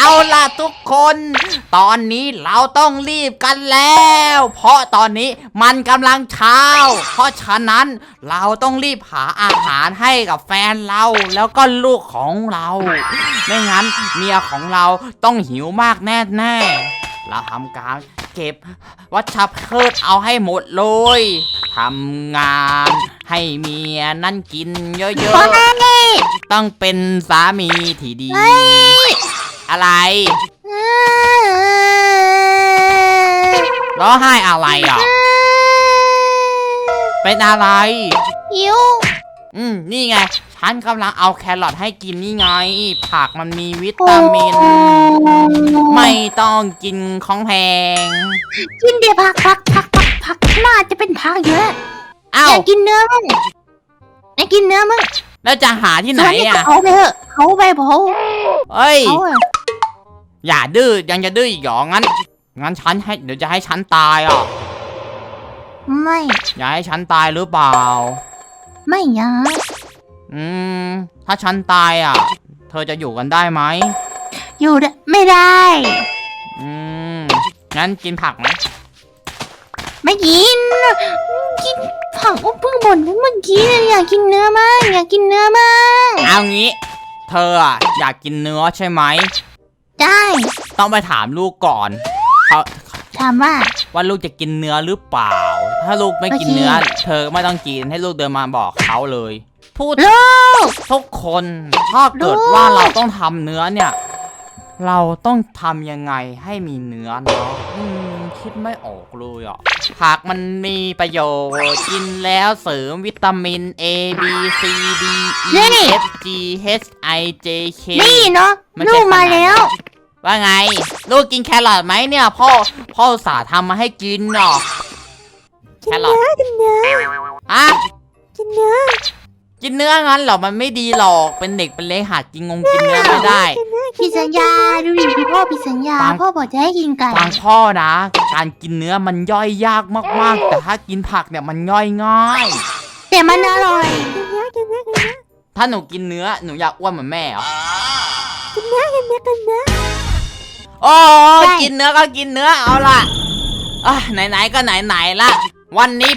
เอาล่ะทุกคน ตอนนี้เราต้องรีบกันแล้ว เพราะตอนนี้มันกำลังเช้า เพราะฉะนั้นเราต้องรีบหาอาหารให้กับแฟนเรา แล้วก็ลูกของเรา ไม่งั้นเมียของเราต้องหิวมากแน่ๆ เราทำการเก็บวัชพืชเอาให้หมดเลยทำงานให้เมียนั่นกินเยอะพ่อแม่นี่ๆต้องเป็นสามีที่ดีเฮ้ย อะไรเออร้องไห้อะไรอะ เป็นอะไร หิวอืม นี่ไง ฉันกำลังเอาแครอทให้กินนี่ไง ผักมันมีวิตามิน ไม่ต้องกินของแพง กินเดี๋ยวผักผักผักผักผักน่าจะเป็นผักเยอะอ้าอยาวกกินเนื้อมั้งอยากกินเนื้อมั้งแล้วจะหาที่ไหนอะเขาไปเถอะเขาไปเผาเอ้ยเขาอะ อย่าดื้อยังจะดื้ออีกเหรองั้น งั้นฉันให้เดี๋ยวจะให้ฉันตายอะไม่ อย่าให้ฉันตายหรือเปล่า ไม่อยากอืม ถ้าฉันตายอะ เธอจะอยู่กันได้ไหมอยู่ได้ไม่ได้ อืมงั้นกินผักไหมไม่กิน กินผักว่าเพิ่งบ่นเมื่อกี้เลยอยากกินเนื้อมั้งอยากกินเนื้อมั้งเอางี้ เธออะอยากกินเนื้อใช่ไหมได้ ต้องไปถามลูกก่อนเขาถามว่า ว่าลูกจะกินเนื้อหรือเปล่า ถ้าลูกไม่กินโอเคเนื้อ เธอไม่ต้องกินให้ลูกเดินมาบอกเขาเลย พูดลูกทุกคนถ้าเกิดลูกว่าเราต้องทำเนื้อเนี่ย เราต้องทำยังไงให้มีเนื้อเนาะอืมคิดไม่ออกเลยอะผักมันมีประโยชน์กินแล้วเสริมวิตามิน A B C D E F G H I J K นี่เนาะมันจะลูกมาขนาดไหนแล้ว ว่าไง ลูกกินแครอทไหมเนี่ย พ่อพ่ออุตสาห์ทำมาให้กินเนาะแครอทกินเนื้ออะกินเนื้อกินเนื้องั้นเหรอมันไม่ดีหรอกเป็นเด็กเป็นเล็กหัดกินงงกินเนื้อไม่ได้พี่สัญญาดูดิพี่พ่อพี่สัญญาฟังพ่อบอกจะให้กินไก่ฟังพ่อนะ การกินเนื้อมันย่อยยากมากๆ แต่ถ้ากินผักเนี่ยมันย่อยง่ายแต่มันอร่อยกินเนื้อกินเนื้อกินเนื้อถ้าหนูกินเนื้อหนูอยากอ้วนเหมือนแม่เหรอกินเนื้อกินเนื้อกินเนื้อ โอ้ใช่กินเนื้อก็กินเนื้อเอาล่ะอะไหนๆก็ไหนๆละวันนี้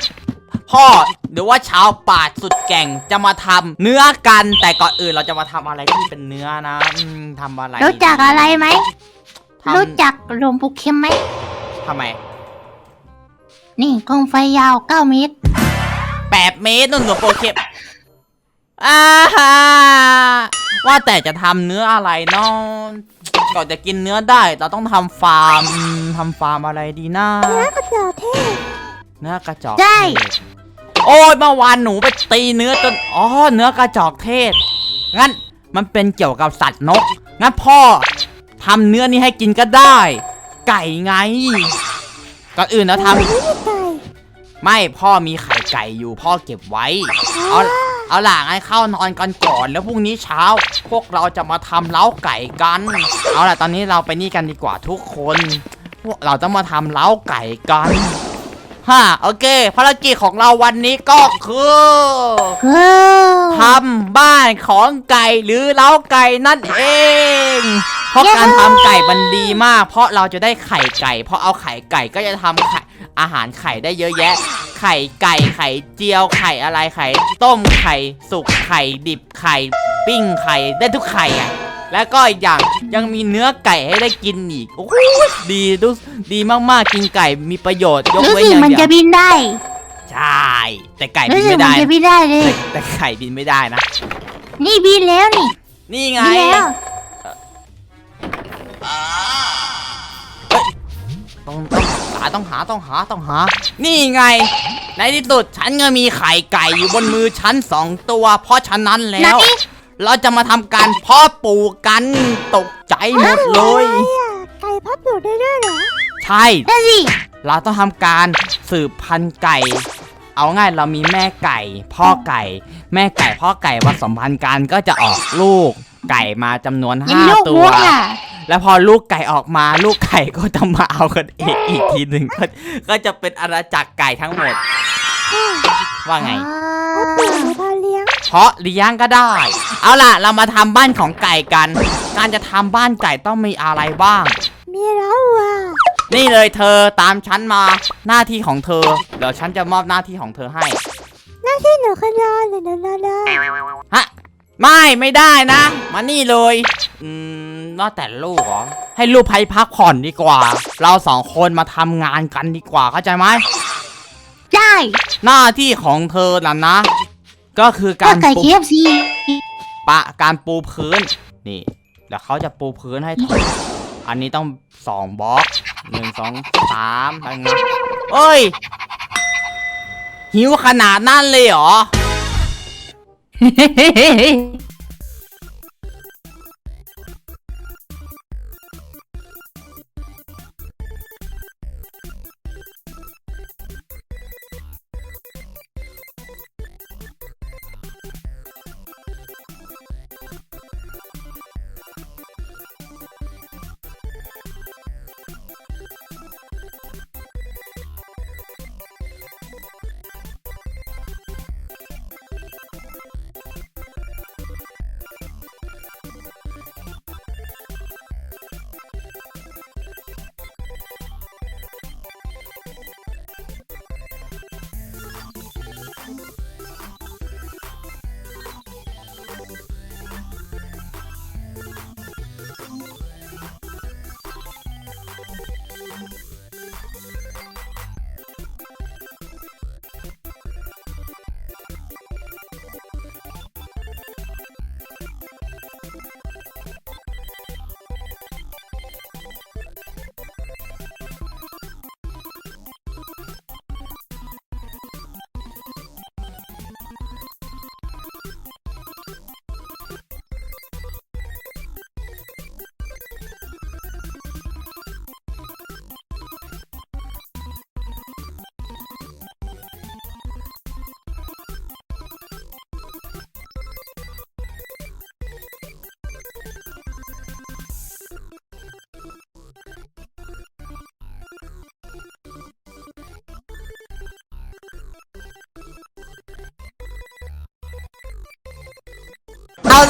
พ่อหรือว่าชาวป่าสุดแก่งจะมาทำเนื้อกันแต่ก่อนอื่นเราจะมาทำอะไรที่เป็นเนื้อนะอืมทำอะไรรู้จักอะไรไหมทำรู้จักหลวงปู่เข็มไหมทำไม นี่กองไฟยาว9เมตรแปดเมตรนุ่นหลวงโปรเคปอ่าฮะ ว่าแต่จะทำเนื้ออะไรเนาะก่อนจะกินเนื้อได้ เราต้องทำฟาร์มอืมทำฟาร์มอะไรดีนะกระจอกเทศเนื้อกระจอกใช่เทศโอ้ยเมื่อวานหนูไปตีเนื้อจนอ๋อเนื้อกระจอกเทศ งั้นมันเป็นเกี่ยวกับสัตว์นก งั้นพ่อทำเนื้อนี้ให้กินก็ได้ ไก่ไงก่อนอื่นเราทำไม่พ่อมีไข่ไก่อยู่พ่อเก็บไว้เอา เอาล่ะงั้นเข้านอนกันก่อนแล้วพรุ่งนี้เช้า พวกเราจะมาทำเล้าไก่กัน เอาล่ะตอนนี้เราไปนี่กันดีกว่าทุกคนพวกเราต้องมาทำเล้าไก่กันฮ่าโอเค ภารกิจของเราวันนี้ก็คือเออทำบ้านของไก่หรือเล้าไก่นั่นเอง เพราะการทำไก่มันดีมาก เพราะเราจะได้ไข่ไก่เพราะเอาไข่ไก่ก็จะทำไข่อาหารไข่ได้เยอะแยะ ไข่ไก่ไข่เจียวไข่อะไรไข่ ต้มไข่สุกไข่ดิบไข่ปิ้งไข่ได้ทุกไข่อะแล้วก็อีกอย่างยังมีเนื้อไก่ให้ได้กินอีกโอ้โหดีดูดีมากๆกินไก่มีประโยชน์ยกรู้เว้นสึอกย่างมันเดีจะยวบินได้ใช่ แต่ไก่บิรู้นสึกไม่มัได้นจะบินได้เลย แต่แต่ไข่บินไม่ได้นะ นี่บินแล้วนี่ นี่ไง บินแล้ว ต้องต้องหาต้องหาต้องหาต้องหา นี่ไง ในที่สุดฉันก็มีไข่ไก่อยู่บนมือฉันสองตัว เพราะฉะนั้นแล้ไหนวเราจะมาทำการเพาะปลูกกันตกใจหมดเลย ไก่พับอยู่ได้ด้วยเหรอ ใช่นั่นสิเราต้องทำการสืบพันธุ์ไก่ เอาง่ายเรามีแม่ไก่ พ่อไก่ แม่ไก่พ่อไก่ผสมพันธุ์กันก็จะออกลูก ไก่มาจำนวนยิงห้าลูกตัมุวกอะ แล้วพอลูกไก่ออกมาลูกไก่ก็จะมาเอากันเองอีกทีหนึ่งก็ก็จะเป็นอาณาจักรไก่ทั้งหมด ว่าไงอ๋อพอเลี้ยงเพราะเลี้ยงก็ได้ เอาล่ะ เรามาทำบ้านของไก่กัน การจะทำบ้านไก่ต้องมีอะไรบ้าง มีแล้วอะนี่เลยเธอตามฉันมาหน้าที่ของเธอ เดี๋ยวฉันจะมอบหน้าที่ของเธอให้ที่หนูขยอนเลยหนูรอเลยฮะ ไม่ไม่ได้นะ มานี่เลย อืมว่าแต่ลูกเหรอ ให้ลูกไปพักผ่อนดีกว่า เราสองคนมาทำงานกันดีกว่าเข้าใจไหม ได้ หน้าที่ของเธอน่ะนะ ก็คือก็การไก่ปูเคฟซีปะการปูพื้น นี่เดี๋ยวเขาจะปูพื้นให้เธออันนี้ต้องสองบล็อกหนึ่งสองสามอะไรเงี้ยเอ้ย หิวขนาดนั้นเลยเหรอ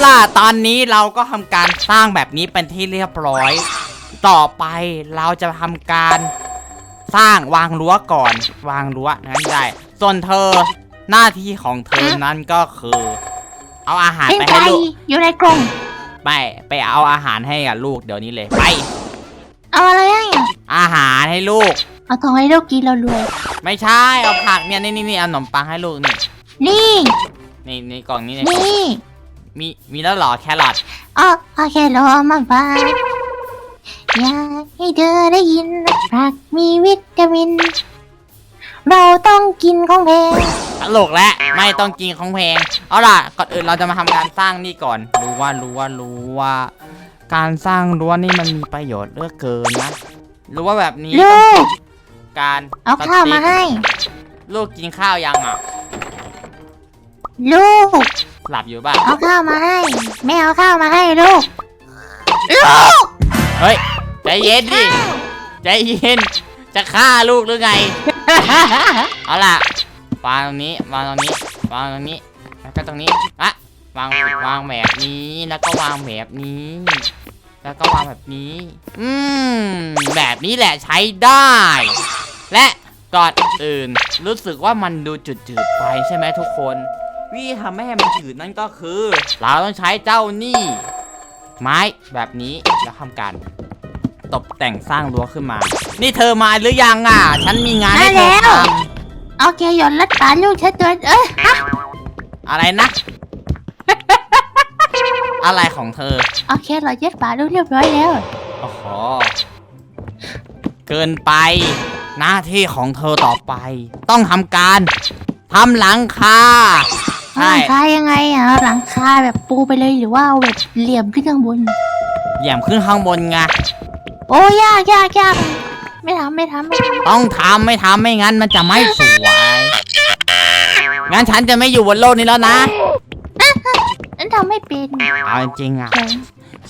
ล่ะ ตอนนี้เราก็ทำการสร้างแบบนี้เป็นที่เรียบร้อย ต่อไปเราจะทำการสร้างวางรั้วก่อน วางรั้วนั้นได้ ส่วนเธอหน้าที่ของเธอนั้นก็คือ เอาอาหารเป็นไปไก่ให้ลูกอยู่ในกรงไปไปเอาอาหารให้กับลูกเดี๋ยวนี้เลยไป เอาอะไรให้อะอาหารให้ลูก เอาทองให้ลูกกินเรารวยไม่ใช่เอาผักเนี่ยนี่นี่นี่เอาขนมปังให้ลูกนี่นี่นี่นี่กล่องนี้ในนี่ มีมีแล้วเหรอแครอทอ๋อโอเครอมาบ้างอยากให้เธอได้ยินผักมีวิตามิน เราต้องกินของแพงตลกแล้วไม่ต้องกินของแพงเอาล่ะก่อนอื่นเราจะมาทำการสร้างนี่ก่อน รู้ว่ารู้ว่ารู้ว่า การสร้างรั้วนี่มันมีประโยชน์เหลือกเกินนะรู้ว่าแบบนี้ลูต้องกการเอาข้าวมาให้ ลูกกินข้าวยังอะ ลูก หลับอยู่ป่ะเอาข้าวมาให้ แม่เอาข้าวมาให้ลูก ลูก เฮ้ย ใจเย็นดิ ใจเย็น จะฆ่าลูกหรือไง เอาล่ะ วางตรงนี้ วางตรงนี้ วางตรงนี้ แล้วก็ตรงนี้อะวาง วางแบบนี้ แล้วก็วางแบบนี้ แล้วก็วางแบบนี้ อืม แบบนี้แหละใช้ได้ และก่อนอื่นรู้สึกว่ามันดูจืดๆไปใช่ไหมทุกคน วิธีทำให้มันจืดนั่นก็คือ เราต้องใช้เจ้านี่ ไม้แบบนี้แล้วทำการตกแต่งสร้างรั้วขึ้นมา นี่เธอมาหรือยังอะ ฉันมีงานให้เธอมาแล้ทวโอเคหย่อนรัดตาลูกฉันตัวเอ้ยฮะำอะไรนะ อะไรของเธอ โอเคเราเย็ดฝาลูกเรียบร้อยแล้ว โอ้โห เกินไป หน้าที่ของเธอต่อไป ต้องทำการทำหลังคา หลัใช่งคายังไงอะหลังคาแบบปูไปเลยหรือว่าเอาแบบเหลี่ยมขึ้นข้างบน เหยี่ยมขึ้นข้างบนไงโอ้ยากยากยากไม่ทำไม่ทำไม่ทต้องทำไม่ทำไม่งั้นมันจะไม่สวย งั้นฉันจะไม่อยู่บนโลกนี้แล้วนะำนั่นทำไม่เป็นเอาจริงๆอะ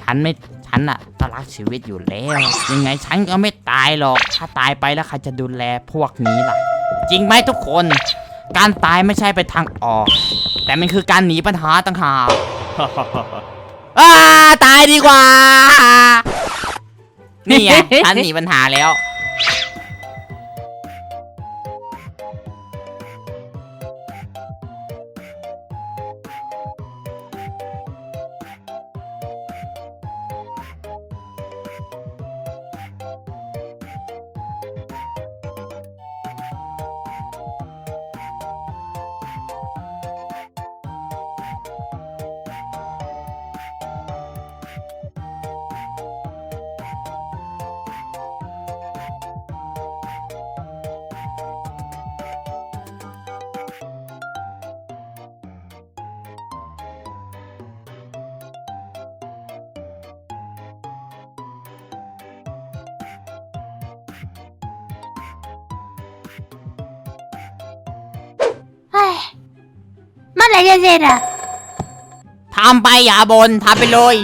ฉันไม่ ฉันอะก็รักชีวิตอยู่แล้ว ยังไงฉันก็ไม่ตายหรอก ถ้าตายไปแล้วใครจะดูแลพวกนี้ล่ะ จริงไหมทุกคน การตายไม่ใช่เป็นทางออก แต่มันคือการหนีปัญหาต่างหากอ้าตายดีกว่า นี่ไงฉันหนีปัญหาแล้ว ไหร่จะเสร็จอะ ทำไปอย่าบนทำไปเลย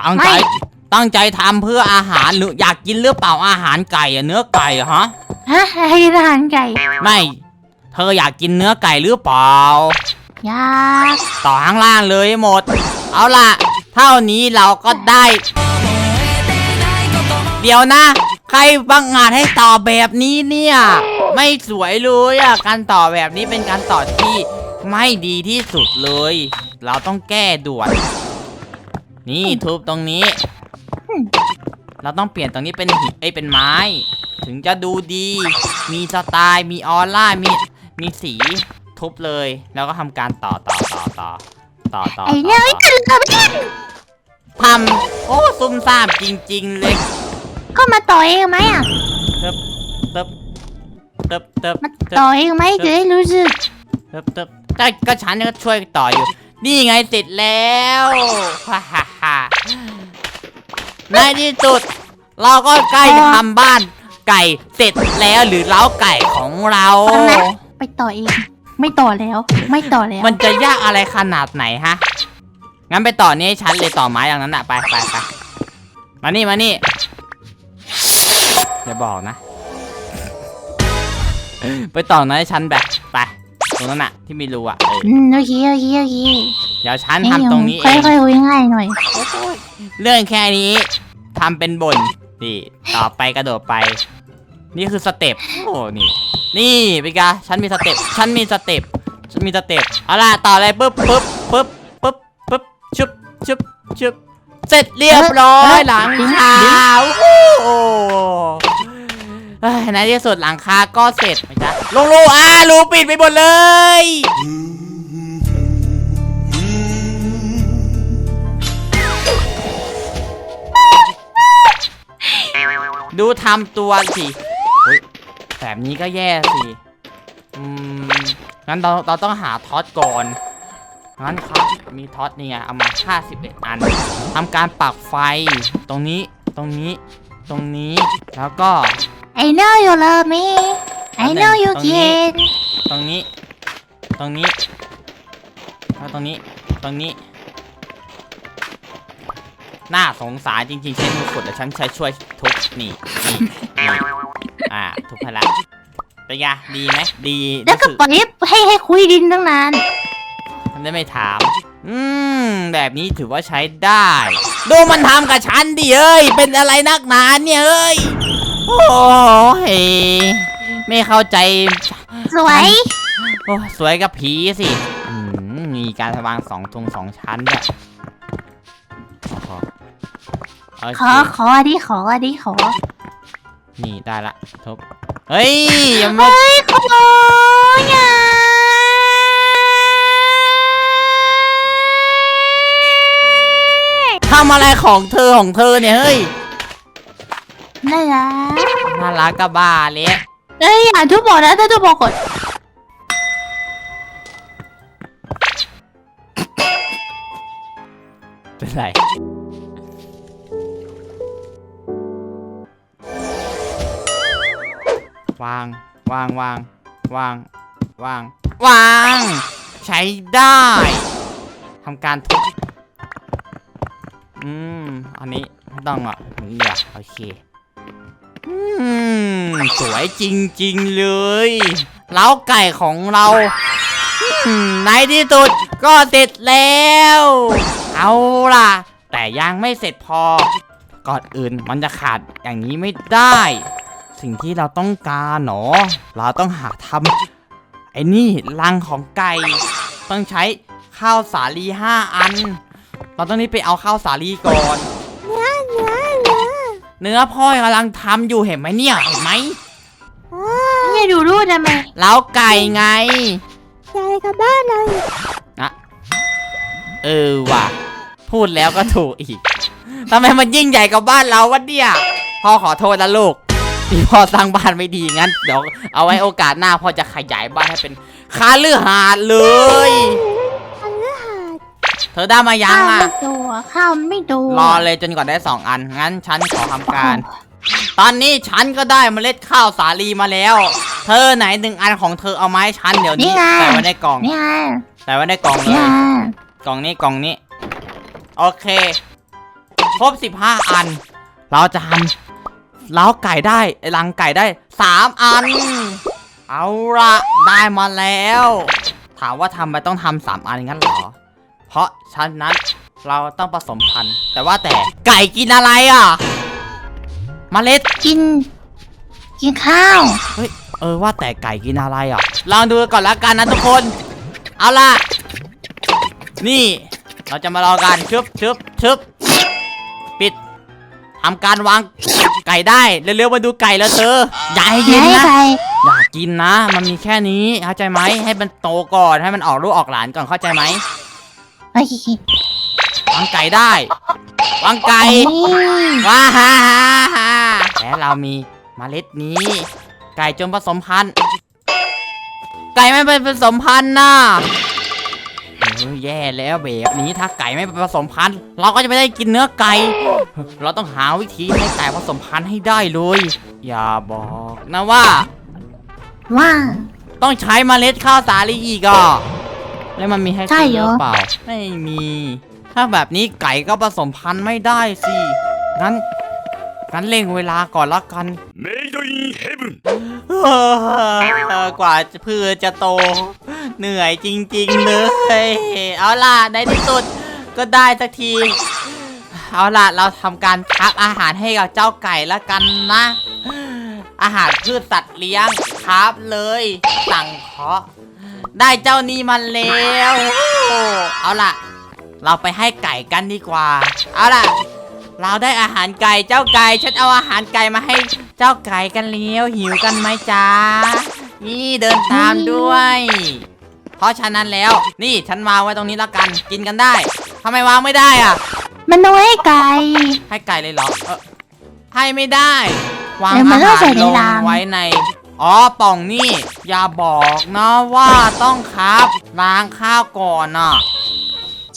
ตั้งใจ ไม่ ตั้งใจทำเพื่ออาหารหรืออยากกินหรือเปล่าอาหารไก่อะเนื้อไก่อะฮะ ฮะให้ทหารไก่ไม่ เธออยากกินเนื้อไก่หรือเปล่า อยากต่อข้างล่างเลยหมด เอาล่ะ เท่านี้เราก็ได้ เดี๋ยวนะ ใครบังอาจให้ต่อแบบนี้เนี่ย ไม่สวยเลยอะ การต่อแบบนี้เป็นการต่อที่ ไม่ดีที่สุดเลย เราต้องแก้ด่วน นี่ทุบตรงนี้ เราต้องเปลี่ยนตรงนี้เป็นหินเอ้ยเป็นไม้ ถึงจะดูดี มีสไตล์มีออร่ามีมีสีทุบเลย แล้วก็ทำการต่อต่อต่อต่อต่อต่อไอ้เนี่ยไม่ต่อกันกับเนี่ยทำโอ้ซุ่มซ่ามจริง ๆ เลย ก็มาต่อเองไหมอะเติบเติบเติบเติบมาต่อเองไหมจะได้รู้สึกเติบเติบแต่ก็ฉันก็ช่วยต่ออยู่ นี่ไงเสร็จแล้วฮ่าฮ่าฮ่าในที่สุด เราก็ใกล้ทำบ้านไก่เสร็จแล้วหรือเล้าไก่ของเรา ฟังนะไปต่อเอง ไม่ต่อแล้ว ไม่ต่อแล้ว มันจะยากอะไรขนาดไหนฮะ งั้นไปต่อนี่ให้ฉันเลยต่อไม้อย่างนั้นอะไปไปไปมานี่มานี่อย่าบอกนะ ไปต่อนะให้ฉันแบบ ตรงนั้นอะที่มีรูอะเอออืมโอเคโอเคโอเคเดี๋ยวฉันทำตรงนี้เอค่งอยๆคุยง่ายหน่อยเรื่องแค่นี้ทำเป็นบ่นนี่ต่อไปกระโดดไป นี่คือสเต็ปโอ้นี่ นี่ปิกาฉันมีสเต็ปฉันมีสเต็ปฉันมีสเต็ปเอาล่ะต่อเลยปึ๊บปึ๊บปึ๊บปึ๊บปึ๊บชุบชุบชุบเสร็จเรียบร้อยหลังคาโอ้โห เอ้ยในที่สุดหลังคาก็เสร็จไหมจ๊ะ ลงรูอ่ารูปิดไปหมดเลย ดูทำตัวสิเฮ้ยแบบนี้ก็แย่สิ อืม งั้นเราเราต้องหาท็อตก่อน งั้นครับมีท็อตเนี่ยเอามา51อันทำการปักไฟ ตรงนี้ ตรงนี้ ตรงนี้ แล้วก็ I know you love me I know you ตรงนี้ can ตรงนี้ ตรงนี้แล้วตรงนี้ ตรงนี้ น่าสงสารจริงๆใช้มือกดแต่ฉันใช้ช่วยทุบนี่นี่นี่อ่า ทุบพละเป็นไงดีไหมดีแล้วก็รู้สึปล่อยให้ให้คุยดินตั้งนานฉันได้ไม่ถาม อืม แบบนี้ถือว่าใช้ได้ ดูมันทำกับฉันดิเอ้ย เป็นอะไรนักหนาเนี่ยเอ้ย โอ้ย ไม่เข้าใจสวย โอ้สวยกับผีสิอืมมีการวางสองทงสองชั้นด้วยโอ้โหโอขเคอขอดิขอดิขอ นี่ได้ละทุบเฮ้ยยังไม่เฮ้ยขโมยอะทำอะไรของเธอของเธอเนี่ยเฮ้ยน่ารักน่ารักกับบ้าเละเอ้ย อย่าทุบบอกนะถ้าทุบบอกกดเป็นไร วาง วาง วาง วาง วาง วาง ใช้ได้ทำการทุบอืม อันนี้ไม่ต้องอะนี่อะโอเคอืม สวยจริงๆเลย เล้าไก่ของเราในที่สุดก็เสร็จแล้ว เอาล่ะ แต่ยังไม่เสร็จพอ ก่อนอื่นมันจะขาดอย่างนี้ไม่ได้ สิ่งที่เราต้องการเนาะเราต้องหาทำไอ้นี่รังของไก่ ต้องใช้ข้าวสาลีห้าอัน เราต้องรีบไปเอาข้าวสาลีก่อน เนื้อเนื้อเนื้อ เนื้อพ่อกำลังทำอยู่เห็นไหมเนี่ยเห็นไหมนี่ดูรูดทำไมแล้วไก่ไงใหญ่กับบ้านเลยนะเออว่ะ พูดแล้วก็ถูกอีกทำไมมันยิ่งใหญ่กับบ้านเราวะเนี่ยพ่อขอโทษนะลูกที่พ่อสร้างบ้านไม่ดีงั้นเดี๋ยวเอาไว้โอกาสหน้าพ่อจะขยายบ้านให้เป็นคาลือหาดเลยอันนี้หาด เธอได้มายังข้าวอะ ไม่โตข้าวไม่โตรอเลยจนกว่าได้สองอัน งั้นฉันขอทำการ ตอนนี้ฉันก็ได้เมล็ดข้าวสาลีมาแล้ว เธอไหนหนึ่งอันของเธอเอามาให้ฉันเดี๋ยวนี้ใส่ไว้ในกล่องเนี่ยใส่ไว้ในกล่องเลเนี่ยยกล่องนี้กล่องนี้ โอเค ครบ15อัน เราจะทำเล้าไก่ได้ไอ้รังไก่ได้3อัน เอาละได้มาแล้ว ถามว่าทำไมต้องทำสามอันงั้นเหรอ เพราะฉะนั้นเราต้องผสมพันธุ์ แต่ว่าแต่ไก่กินอะไรอะเมล็ดกิน กินข้าว เฮ้ยเออว่าแต่ไก่กินอะไรอะลองดูก่อนละกันนะทุกคน เอาล่ะ นี่ เราจะมาลองกันชึบชึบชึบปิดทำการวางไก่ได้เร็วๆมาดูไก่แล้วเธออย่าให้ไหนยินนะไก่อย่ากินนะ มันมีแค่นี้เข้าใจไหมให้มันโตก่อนให้มันออกลูกออกหลานก่อนเข้าใจไหมโอเค วางไก่ได้ วางไก่นี่ว้าฮ่าฮ่าฮ่าและเรามีเมล็ดนี้ ไก่จนผสมพันธุ์ ไก่ไม่ไปผสมพันธุ์นะเออแย่แล้วแบบนี้ถ้าไก่ไม่ไปผสมพันธุ์เราก็จะไม่ได้กินเนื้อไก่ เราต้องหาวิธีให้ไก่ผสมพันธุ์ให้ได้เลย อย่าบอกนะว่า ว่า ต้องใช้เมล็ดข้าวสาลีอีกอะ แล้วมันมีให้ใช่กินหหรือเปล่า ไม่มี ถ้าแบบนี้ไก่ก็ผสมพันธุ์ไม่ได้สิ งั้น งั้นเร่งเวลาก่อนละกันเมดอยเ heaven เออกว่าพื่อจะโต เหนื่อยจริง ๆ เลย เอาล่ะ ในที่สุดก็ได้สักที เอาล่ะ เราทำการพักอาหารให้กับเจ้าไก่ละกันนะ อาหารพืชสัตว์เลี้ยงครับเลย สั่งเคาะ ได้เจ้านี้มาแล้วโอ้เอาล่ะ เราไปให้ไก่กันดีกว่า เอาล่ะ เราได้อาหารไก่เจ้าไก่ฉันเอาอาหารไก่มาให้เจ้าไก่กันเลี้ยวหิวกันไหมจ๊ะนี่เดินตามด้วย เพราะฉะนั้นแล้วนี่ฉันวางไว้ตรงนี้แล้วกันกินกันได้ทำไมวางไม่ได้อะมันน้อยไก่ ให้ไก่เลยเหรอเออให้ไม่ได้ วางเดี๋ยวมัอานต้องหารใส่ในลงรางไว้ใน อ๋อป่องนี่ อย่าบอกนะว่าต้องครับล้างข้าวก่อนอะ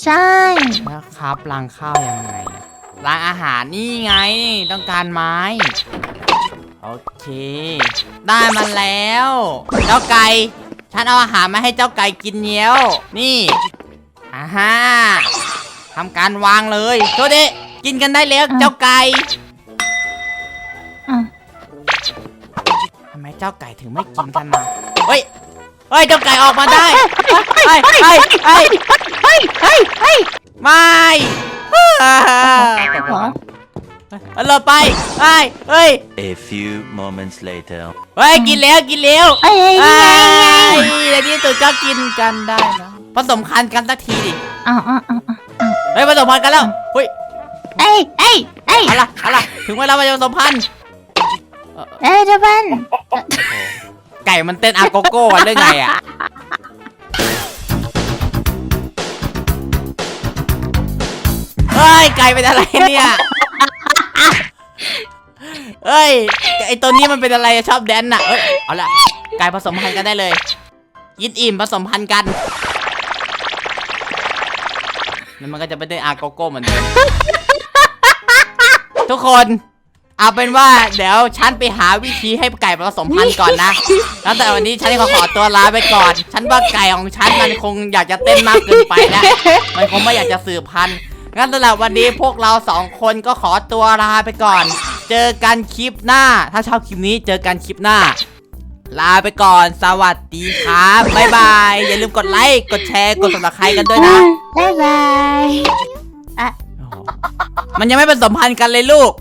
ใช่แล้วครับล้างข้าวยังไงอะล้างอาหารนี่ไงต้องการไม้ โอเค ได้มาแล้ว เจ้าไก่ฉันเอาอาหารมาให้เจ้าไก่กินเนี้ยว นี่อ่าฮะทำการวางเลยโชดิกินกันได้แล้วเจ้าไก่ เจ้าไก่ถึงไม่กินกันนะเฮ้ยเฮ้ยเจ้าไก่ออกมาได้เฮ้ยเฮ้ยเฮ้ยเฮ้ยเฮ้ยเฮ้ยไม่อ่าเหรอเอาเลยไปเฮ้ยเฮ้ย A few moments later เฮ้ยกินแล้วกินแล้วเอ้ยเอ้ยเฮ้นี่ไงนี่ไงยในที่สุดก็กินกันได้แล้วผสมพันธุ์กันสักทีดิอ๋ออ๋ออ๋ออ๋อเฮ้ยผสมพันธุ์กันแล้วเฮ้ยเอ้ยเอ้ยเอ้ยเอาล่ะเอาล่ะถึงเวลาผสมพันธุ์ เอ้ยเจ้าบ้านไก่มันเต้นอาโกโก้กันได้ไงอะเฮ้ยไก่เป็นอะไรเนี่ยเฮ้ยไอตัวนี้มันเป็นอะไรชอบแดนน่ะเอ้ยเอาละไก่ผสมพันธุ์กันได้เลย ยินอิ่มผสมพันธุ์กันแล้วมันก็จะไม่ได้อาโกโก้เหมือนเดิมทุกคน เอาเป็นว่าเดี๋ยวฉันไปหาวิธีให้ไก่ผสมพันธุ์ก่อนนะ แล้วแต่วันนี้ฉันขอขอตัวลาไปก่อน ฉันว่าไก่ของฉันมันคงอยากจะเต้นมากเกินไปแล้ว มันคงไม่อยากจะสืบพันธุ์ งั้นสำหรับวันนี้พวกเราสองคนก็ขอตัวลาไปก่อน เจอกันคลิปหน้า ถ้าชอบคลิปนี้เจอกันคลิปหน้า ลาไปก่อน สวัสดีครับ บ๊ายบาย อย่าลืมกดไลค์ กดแชร์ กด subscribe กันด้วยนะ บ๊ายบายโอ้โหมันยังไม่ผสมพันธุ์กันเลยลูก